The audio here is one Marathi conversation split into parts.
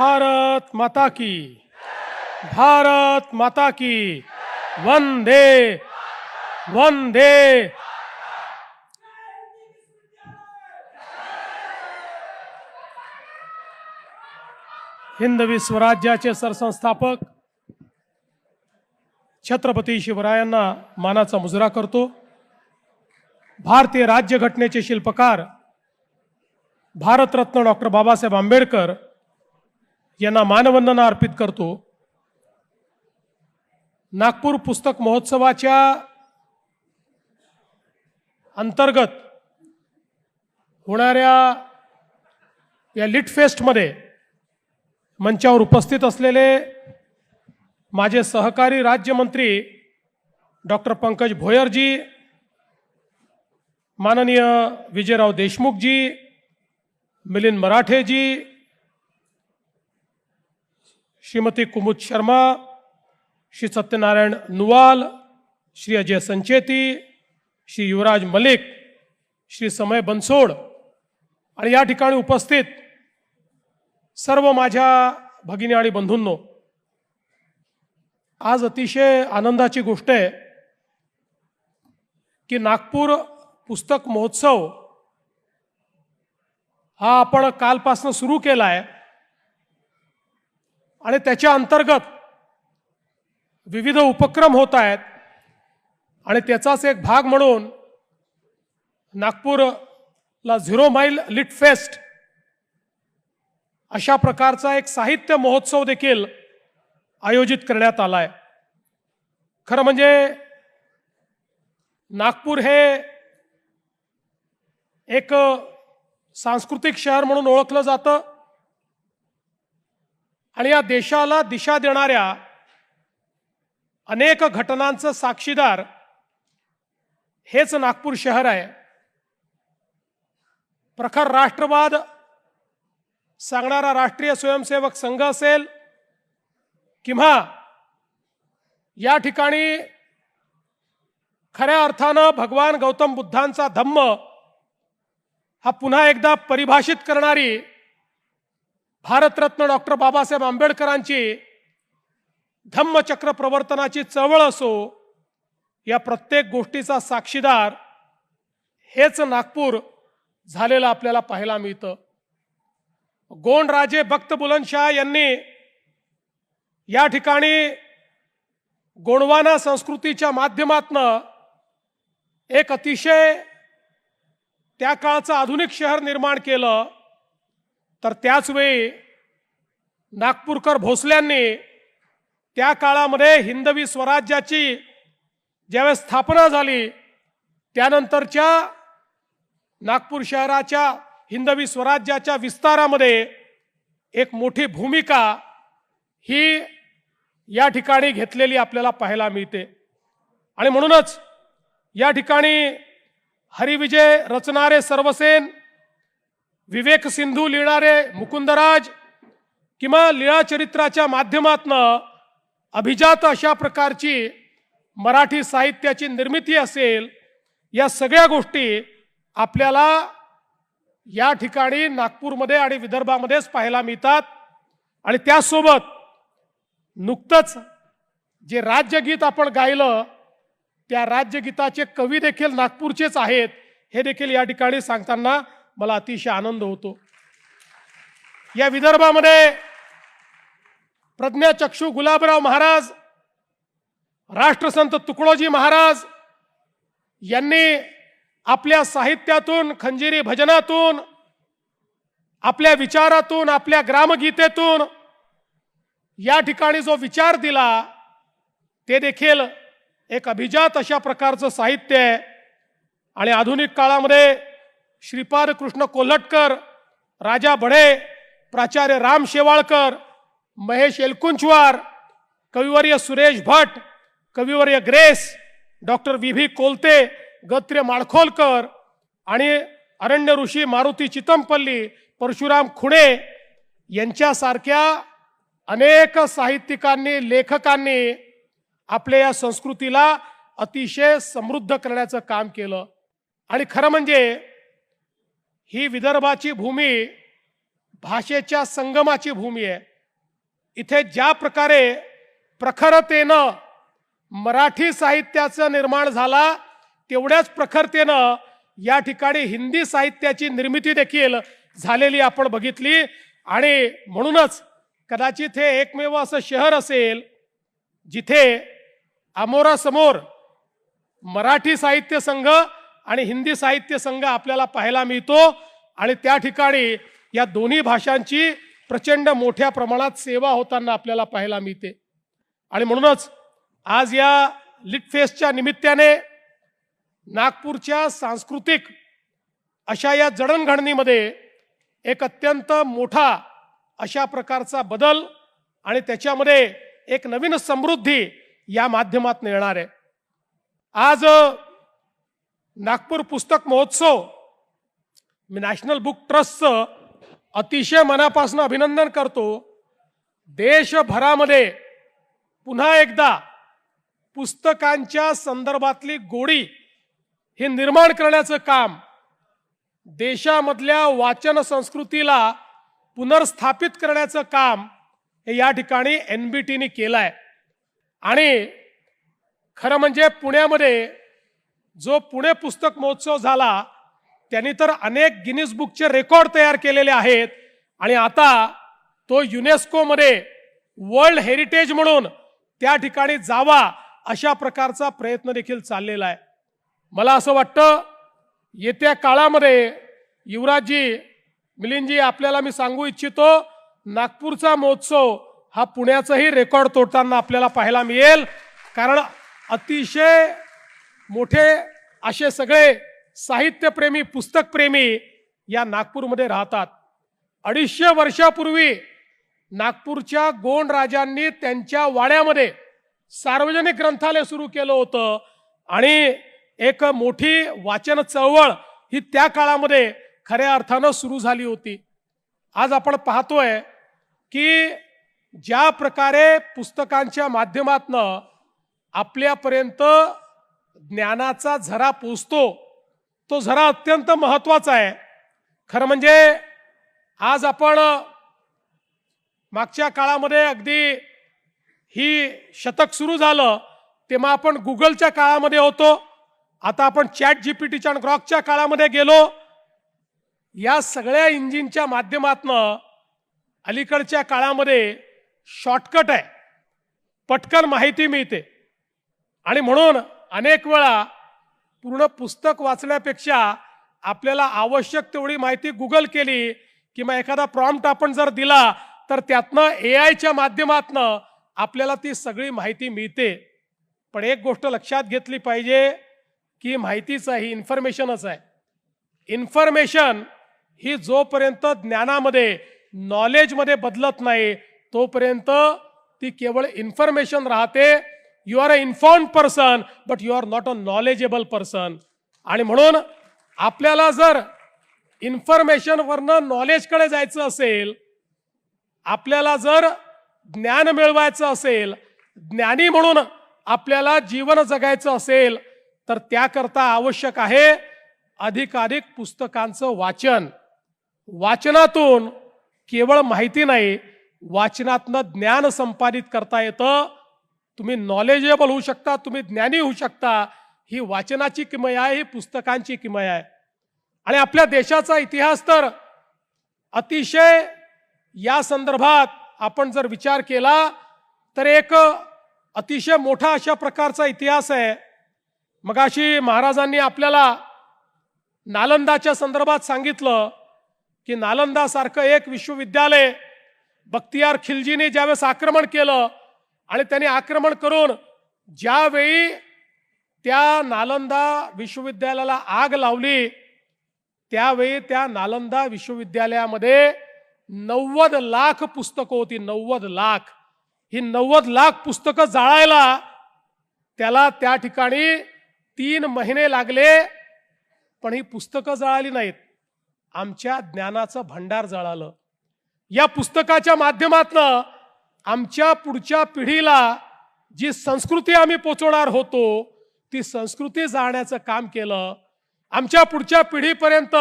भारत माता की। भारत माता की। वंदे। वंदे। हिंदवी स्वराज्याचे सरसंस्थापक छत्रपती शिवरायांना मानाचा मुजरा करतो. भारतीय राज्यघटनेचे शिल्पकार भारतरत्न डॉक्टर बाबासाहेब आंबेडकर यांना मानवंदना अर्पित करतो. नागपूर पुस्तक महोत्सवाच्या अंतर्गत होणाऱ्या या लिटफेस्टमध्ये मंचावर उपस्थित असलेले माझे सहकारी राज्यमंत्री डॉक्टर पंकज भोयरजी माननीय विजयराव देशमुखजी मिलिंद मराठेजी श्रीमती कुमुद शर्मा श्री सत्यनारायण नुवाल श्री अजय संचेती श्री युवराज मलिक श्री समय बनसोड आणि या ठिकाणी उपस्थित सर्व माझ्या भगिनी आणि बंधूंनो आज अतिशय आनंदाची गोष्ट आहे की नागपूर पुस्तक महोत्सव हा आपण कालपासून सुरू केला आहे आणि त्याच्या अंतर्गत विविध उपक्रम होत आहेत. आणि त्याचाच एक भाग म्हणून नागपूरला झिरो माईल लिट फेस्ट अशा प्रकारचा एक साहित्य महोत्सव देखील आयोजित करण्यात आला आहे खरं म्हणजे नागपूर हे एक सांस्कृतिक शहर म्हणून ओळखलं जातं. आणि या देशाला दिशा देणाऱ्या अनेक घटनांचं साक्षीदार हेच नागपूर शहर आहे. प्रखर राष्ट्रवाद सांगणारा राष्ट्रीय स्वयंसेवक संघ असेल किंवा या ठिकाणी खऱ्या अर्थानं भगवान गौतम बुद्धांचा धम्म हा पुन्हा एकदा परिभाषित करणारी भारतरत्न डॉक्टर बाबासाहेब आंबेडकरांची धम्मचक्र प्रवर्तनाची चळवळ असो या प्रत्येक गोष्टीचा साक्षीदार हेच नागपूर झालेलं आपल्याला पाहायला मिळतं. गोंडराजे भक्त बुलंदशाह यांनी या ठिकाणी गोंडवाना संस्कृतीच्या माध्यमातनं एक अतिशय त्या काळचं आधुनिक शहर निर्माण केलं. तर त्याचवेळी नागपूरकर भोसल्यांनी त्या काळामध्ये हिंदवी स्वराज्याची ज्यावेळेस स्थापना झाली त्यानंतरच्या नागपूर शहराच्या हिंदवी स्वराज्याच्या विस्तारामध्ये एक मोठी भूमिका ही या ठिकाणी घेतलेली आपल्याला पाहायला मिळते. आणि म्हणूनच या ठिकाणी हरिविजय रचणारे सर्वसेन विवेक सिंधू लिहिणारे मुकुंदराज किंवा लीळा चरित्राच्या माध्यमातनं अभिजात अशा प्रकारची मराठी साहित्याची निर्मिती असेल या सगळ्या गोष्टी आपल्याला या ठिकाणी नागपूरमध्ये आणि विदर्भामध्येच पाहायला मिळतात. आणि त्यासोबत नुकतंच जे राज्यगीत आपण गायलं त्या राज्यगीताचे कवी देखील नागपूरचेच आहेत हे देखील या ठिकाणी सांगताना मला अतिशय आनंद होतो. या विदर्भामध्ये प्रज्ञाचक्षू गुलाबराव महाराज राष्ट्रसंत तुकडोजी महाराज यांनी आपल्या साहित्यातून खंजिरी भजनातून आपल्या विचारातून आपल्या ग्रामगीतेतून या ठिकाणी जो विचार दिला ते देखील एक अभिजात अशा प्रकारचं साहित्य आहे. आणि आधुनिक काळामध्ये श्रीपाद कृष्ण कोल्हटकर राजा भडे प्राचार्य राम शेवाळकर महेश एलकुंचवार कविवर्य सुरेश भट कविवर्य Grace doctor V V Kolte गत्र्य Malkholkar आणि अरण्य ऋषी मारुती चितमपल्ली परशुराम खुणे यांच्यासारख्या अनेक साहित्यिकांनी लेखकांनी आपल्या या संस्कृतीला अतिशय समृद्ध करण्याचं काम केलं. आणि खरं म्हणजे ही विदर्भाची भूमी भाषेच्या संगमाची भूमी आहे. इथे ज्या प्रकारे प्रखरतेनं मराठी साहित्याचं निर्माण झाला तेवढ्याच प्रखरतेनं या ठिकाणी हिंदी साहित्याची निर्मिती देखील झालेली आपण बघितली. आणि म्हणूनच कदाचित हे एकमेव असं शहर असेल जिथे आमोरासमोर मराठी साहित्य संघ आणि हिंदी साहित्य संघ आपल्याला पाहायला मिळतो. आणि त्या ठिकाणी या दोन्ही भाषांची प्रचंड मोठ्या प्रमाणात सेवा होताना आपल्याला पाहायला मिळते. आणि म्हणूनच आज या लिटफेस्टच्या निमित्ताने नागपूरच्या सांस्कृतिक अशा या जडणघडणीमध्ये एक अत्यंत मोठा अशा प्रकारचा बदल आणि त्याच्यामध्ये एक नवीन समृद्धी या माध्यमात येणार आहे. आज नागपूर पुस्तक महोत्सव. मी नॅशनल बुक ट्रस्टचं अतिशय मनापासून अभिनंदन करतो. देशभरामध्ये पुन्हा एकदा पुस्तकांच्या संदर्भातली गोडी हे निर्माण करण्याचं काम देशामधल्या वाचन संस्कृतीला पुनर्स्थापित करण्याचं काम हे या ठिकाणी एन बी टीने केलं आहे आणि खरं म्हणजे पुण्यामध्ये जो पुणे पुस्तक महोत्सव झाला त्यांनी तर अनेक गिनीज बुकचे रेकॉर्ड तयार केलेले आहेत. आणि आता तो युनेस्कोमध्ये वर्ल्ड हेरिटेज म्हणून त्या ठिकाणी जावा अशा प्रकारचा प्रयत्न देखील चाललेला आहे. मला असं वाटतं येत्या काळामध्ये युवराजजी मिलिंदजी आपल्याला मी सांगू इच्छितो नागपूरचा महोत्सव हा पुण्याचाही रेकॉर्ड तोडताना आपल्याला पाहायला मिळेल. कारण अतिशय मोठे असे सगळे साहित्यप्रेमी पुस्तकप्रेमी या नागपूरमध्ये राहतात. अडीचशे वर्षापूर्वी नागपूरच्या गोंड राजांनी त्यांच्या वाड्यामध्ये सार्वजनिक ग्रंथालय सुरू केलं होतं आणि एक मोठी वाचन चळवळ ही त्या काळामध्ये खऱ्या अर्थानं सुरू झाली होती. आज आपण पाहतोय की ज्या प्रकारे पुस्तकांच्या माध्यमातनं आपल्यापर्यंत ज्ञानाचा झरा पोचतो तो झरा अत्यंत महत्त्वाचा आहे. खरं म्हणजे आज आपण मागच्या काळामध्ये अगदी ही शतक सुरू झालं तेव्हा आपण गुगलच्या काळामध्ये होतो आता आपण चॅट जी पी टीच्या आणि ग्रॉकच्या काळामध्ये गेलो. या सगळ्या इंजिनच्या माध्यमातनं अलीकडच्या काळामध्ये शॉर्टकट आहे. पटकन माहिती मिळते. आणि म्हणून अनेक वेळा पूर्ण पुस्तक वाचण्यापेक्षा आपल्याला आवश्यक तेवढी माहिती गुगल केली किंवा एखादा प्रॉम्प्ट आपण जर दिला तर त्यातनं ए आयच्या माध्यमातनं आपल्याला ती सगळी माहिती मिळते. पण एक गोष्ट लक्षात घेतली पाहिजे की माहितीच आहे ही इन्फॉर्मेशनच आहे. इन्फॉर्मेशन ही जोपर्यंत ज्ञानामध्ये नॉलेजमध्ये बदलत नाही तोपर्यंत ती केवळ इन्फॉर्मेशन राहते you are a inform person but you are not a knowledgeable person आणि म्हणून आपल्याला जर इन्फॉर्मेशनवरनं नॉलेजकडे जायचं असेल आपल्याला जर ज्ञान मिळवायचं असेल ज्ञानी म्हणून आपल्याला जीवन जगायचं असेल तर त्याकरता आवश्यक आहे अधिकाधिक पुस्तकांचं वाचन. वाचनातून केवळ माहिती नाही वाचनातनं ज्ञान संपादित करता येतं तुम्ही नॉलेजेबल होऊ शकता तुम्ही ज्ञानी होऊ शकता. ही वाचनाची किमय आहे ही पुस्तकांची किमय आहे. आणि आपल्या देशाचा इतिहास तर अतिशय या संदर्भात आपण जर विचार केला तर एक अतिशय मोठा अशा प्रकारचा इतिहास आहे. मगाशी महाराजांनी आपल्याला नालंदाच्या संदर्भात सांगितलं की नालंदासारखं एक विश्वविद्यालय बख्तियार खिलजीने ज्यावेळेस आक्रमण केलं आणि त्यांनी आक्रमण करून ज्यावेळी त्या नालंदा विश्वविद्यालयाला आग लावली त्यावेळी त्या नालंदा विश्वविद्यालयामध्ये नव्वद लाख पुस्तकं होती नव्वद लाख. ही नव्वद लाख पुस्तकं जाळायला त्याला त्या ठिकाणी तीन महिने लागले पण ही पुस्तकं जळाली नाहीत. आमच्या ज्ञानाचं भंडार जळालं. या पुस्तकाच्या माध्यमातनं आमच्या पुढच्या पिढीला जी संस्कृती आम्ही पोचवणार होतो ती संस्कृती जाळण्याचं काम केलं. आमच्या पुढच्या पिढीपर्यंत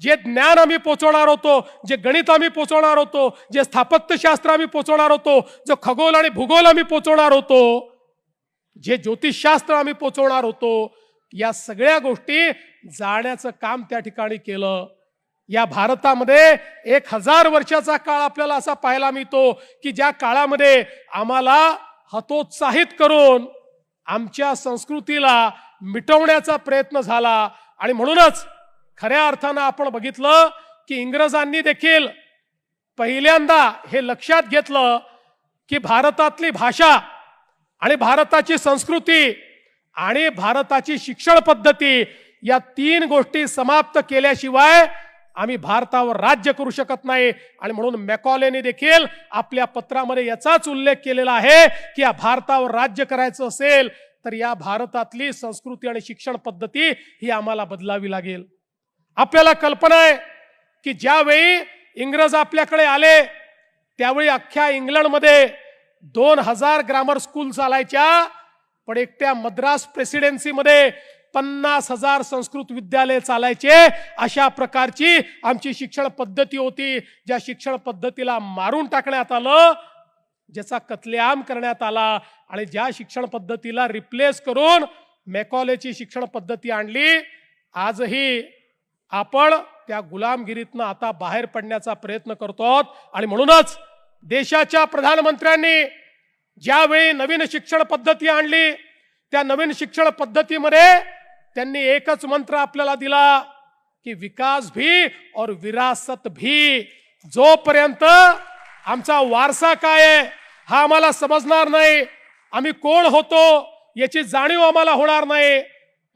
जे ज्ञान आम्ही पोचवणार होतो जे गणित आम्ही पोचवणार होतो जे स्थापत्यशास्त्र आम्ही पोचवणार होतो जो खगोल आणि भूगोल आम्ही पोचवणार होतो जे ज्योतिषशास्त्र आम्ही पोचवणार होतो या सगळ्या गोष्टी जाण्याचं काम त्या ठिकाणी केलं. या भारतामध्ये एक हजार वर्षाचा काळ आपल्याला असा पाहायला मिळतो की ज्या काळामध्ये आम्हाला हतोत्साहित करून आमच्या संस्कृतीला मिटवण्याचा प्रयत्न झाला. आणि म्हणूनच खऱ्या अर्थानं आपण बघितलं की इंग्रजांनी देखील पहिल्यांदा हे लक्षात घेतलं की भारतातली भाषा आणि भारताची संस्कृती आणि भारताची शिक्षण पद्धती या तीन गोष्टी समाप्त केल्याशिवाय आम्ही भारतावर राज्य करू शकत नाही. आणि म्हणून मॅकॉलेने देखील आपल्या पत्रामध्ये याचाच उल्लेख केलेला आहे की या भारतावर राज्य करायचं असेल तर या भारतातली संस्कृती आणि शिक्षण पद्धती ही आम्हाला बदलावी लागेल. आपल्याला कल्पना आहे की ज्यावेळी इंग्रज आपल्याकडे आले त्यावेळी अख्ख्या इंग्लंडमध्ये दोन हजार ग्रामर स्कूल चालायच्या पण एकट्या मद्रास प्रेसिडेन्सीमध्ये पन्नास हजार संस्कृत विद्यालय चालायचे अशा प्रकारची आमची शिक्षण पद्धती होती ज्या शिक्षण पद्धतीला मारून टाकण्यात आलं ज्याचा कत्लेआम करण्यात आला आणि ज्या शिक्षण पद्धतीला रिप्लेस करून मेकॉलेची शिक्षण पद्धती आणली आजही आपण त्या गुलामगिरीतनं आता बाहेर पडण्याचा प्रयत्न करतो आहोत. आणि म्हणूनच देशाच्या प्रधानमंत्र्यांनी ज्यावेळी नवीन शिक्षण पद्धती आणली त्या नवीन शिक्षण पद्धतीमध्ये त्यांनी एकच मंत्र आपल्याला दिला की विकास भी और विरासत भी. जोपर्यंत आमचा वारसा काय आहे हा आम्हाला समजणार नाही आम्ही कोण होतो याची जाणीव आम्हाला होणार नाही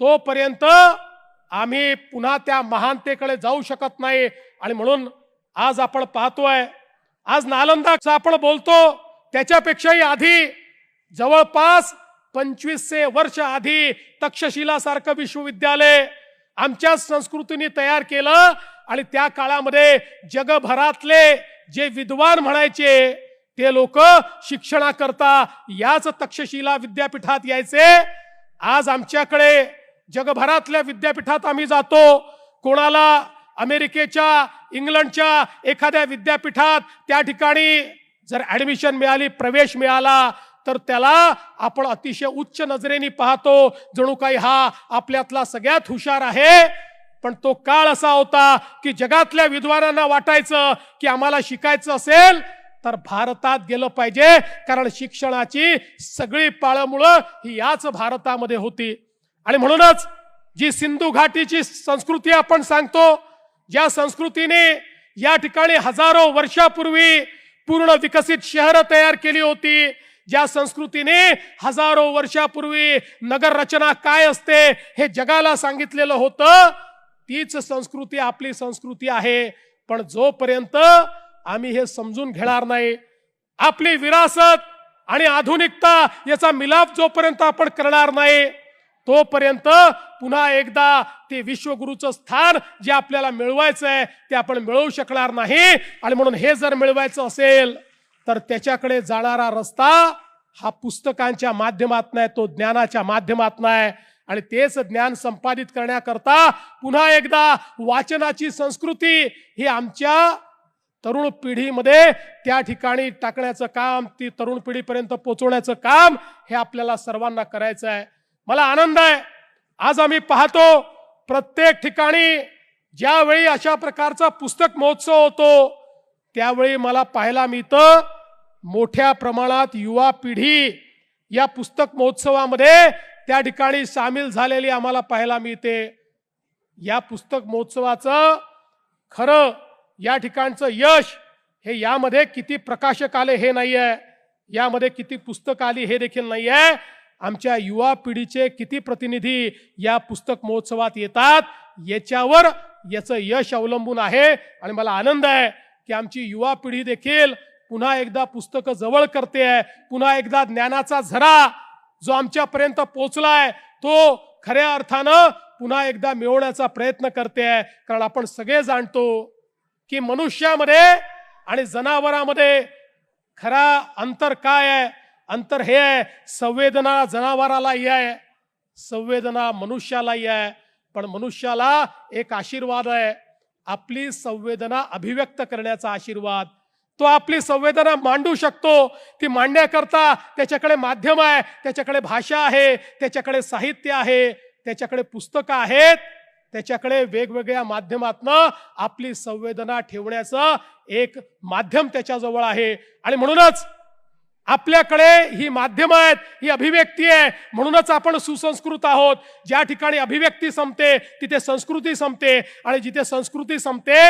तोपर्यंत आम्ही पुन्हा त्या महानतेकडे जाऊ शकत नाही. आणि म्हणून आज आपण पाहतोय आज नालंदाचा आपण बोलतो त्याच्यापेक्षाही आधी जवळपास पंचवीसशे वर्ष आधी तक्षशिला सारखं विश्वविद्यालय आमच्या संस्कृतीने तयार केलं आणि त्या काळामध्ये जगभरातले जे विद्वान म्हणायचे ते लोक शिक्षणाकरता याच तक्षशिला विद्यापीठात यायचे. आज आमच्याकडे जगभरातल्या विद्यापीठात आम्ही जातो. कोणाला अमेरिकेच्या इंग्लंडच्या एखाद्या विद्यापीठात त्या ठिकाणी जर ऍडमिशन मिळाली प्रवेश मिळाला तर त्याला आपण अतिशय उच्च नजरेने पाहतो. जणू काही हा आपल्यातला सगळ्यात हुशार आहे. पण तो काळ असा होता की जगातल्या विद्वानांना वाटायचं की आम्हाला शिकायचं असेल तर भारतात गेलं पाहिजे. कारण शिक्षणाची सगळी पाळमुळं ही याच भारतामध्ये होती. आणि म्हणूनच जी सिंधू घाटीची संस्कृती आपण सांगतो ज्या संस्कृतीने या ठिकाणी हजारो वर्षापूर्वी पूर्ण विकसित शहरं तयार केली होती. ज्या संस्कृतीने हजारो वर्षापूर्वी नगर रचना काय असते हे जगाला सांगितलेलं होतं तीच संस्कृती आपली संस्कृती आहे. पण जोपर्यंत आम्ही हे समजून घेणार नाही आपली विरासत आणि आधुनिकता याचा मिलाप जोपर्यंत आपण करणार नाही तोपर्यंत पुन्हा एकदा ते विश्वगुरूचं स्थान जे आपल्याला मिळवायचं आहे ते आपण मिळवू शकणार नाही. आणि म्हणून हे जर मिळवायचं असेल तर त्याच्याकडे जाणारा रस्ता हा पुस्तकांच्या माध्यमात आहे तो ज्ञानाच्या माध्यमात आहे. आणि तेच ज्ञान संपादित करण्याकरता पुन्हा एकदा वाचनाची संस्कृती ही आमच्या तरुण पिढीमध्ये त्या ठिकाणी टाकण्याचं काम ती तरुण पिढीपर्यंत पोहोचवण्याचं काम हे आपल्याला सर्वांना करायचं आहे. मला आनंद आहे. आज आम्ही पाहतो प्रत्येक ठिकाणी ज्यावेळी अशा प्रकारचा पुस्तक महोत्सव होतो त्यावेळी मला पाहायला मिळतं मोठ्या प्रमाणात युवा पिढी या पुस्तक महोत्सवामध्ये त्या ठिकाणी सामील झालेली आम्हाला पाहायला मिळते. या पुस्तक महोत्सवाचं खरं या ठिकाणचं यश हे यामध्ये किती प्रकाशक आले हे नाही आहे यामध्ये किती पुस्तक आली हे देखील नाही आहे आमच्या युवा पिढीचे किती प्रतिनिधी या पुस्तक महोत्सवात येतात याच्यावर याचं यश अवलंबून आहे. आणि मला आनंद आहे की आमची युवा पिढी देखील पुन्हा एकदा पुस्तकं जवळ करते आहे. पुन्हा एकदा ज्ञानाचा झरा जो आमच्यापर्यंत पोचलाय तो खऱ्या अर्थानं पुन्हा एकदा मिळवण्याचा प्रयत्न करते आहे. कारण आपण सगळे जाणतो की मनुष्यामध्ये आणि जनावरामध्ये खरा अंतर काय आहे? अंतर हे आहे संवेदना जनावरालाही आहे संवेदना मनुष्यालाही आहे. पण मनुष्याला एक आशीर्वाद आहे. आपली संवेदना अभिव्यक्त करण्याचा आशीर्वाद तो आपली संवेदना मांडू शकतो. ती मांडण्याकरता त्याच्याकडे माध्यम आहे त्याच्याकडे भाषा आहे त्याच्याकडे साहित्य आहे त्याच्याकडे पुस्तकं आहेत त्याच्याकडे वेगवेगळ्या माध्यमातनं आपली संवेदना ठेवण्याचं एक माध्यम त्याच्याजवळ आहे. आणि म्हणूनच आपल्याकडे ही माध्यम आहेत ही अभिव्यक्ती आहे. म्हणूनच आपण सुसंस्कृत आहोत. ज्या ठिकाणी अभिव्यक्ती संपते तिथे संस्कृती संपते. आणि जिथे संस्कृती संपते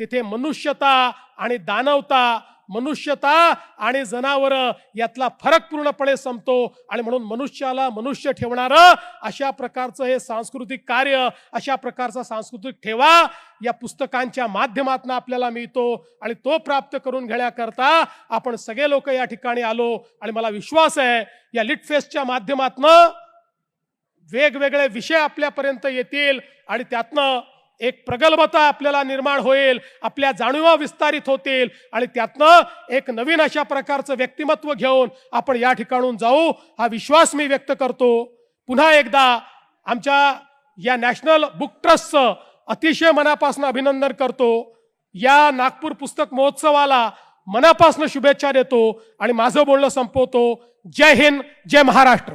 तिथे मनुष्यता आणि दानवता मनुष्यता आणि जनावर यातला फरक पूर्णपणे संपतो. आणि म्हणून मनुष्याला मनुष्य ठेवणारं अशा प्रकारचं हे सांस्कृतिक कार्य अशा प्रकारचा सांस्कृतिक ठेवा या पुस्तकांच्या माध्यमातून आपल्याला मिळतो. आणि तो प्राप्त करून घेण्याकरता आपण सगळे लोक या ठिकाणी आलो. आणि मला विश्वास आहे या लिटफेस्टच्या माध्यमातून माध्यमातनं वेगवेगळे विषय आपल्यापर्यंत येतील. आणि त्यातनं एक प्रगल्भता आपल्याला निर्माण होईल आपल्या जाणीवा विस्तारित होतील आणि त्यातनं एक नवीन अशा प्रकारचं व्यक्तिमत्व घेऊन आपण या ठिकाणून जाऊ हा विश्वास मी व्यक्त करतो. पुन्हा एकदा आमच्या या नॅशनल बुक ट्रस्टचं अतिशय मनापासून अभिनंदन करतो. या नागपूर पुस्तक महोत्सवाला मनापासून शुभेच्छा देतो आणि माझं बोलणं संपवतो. जय हिंद जय महाराष्ट्र.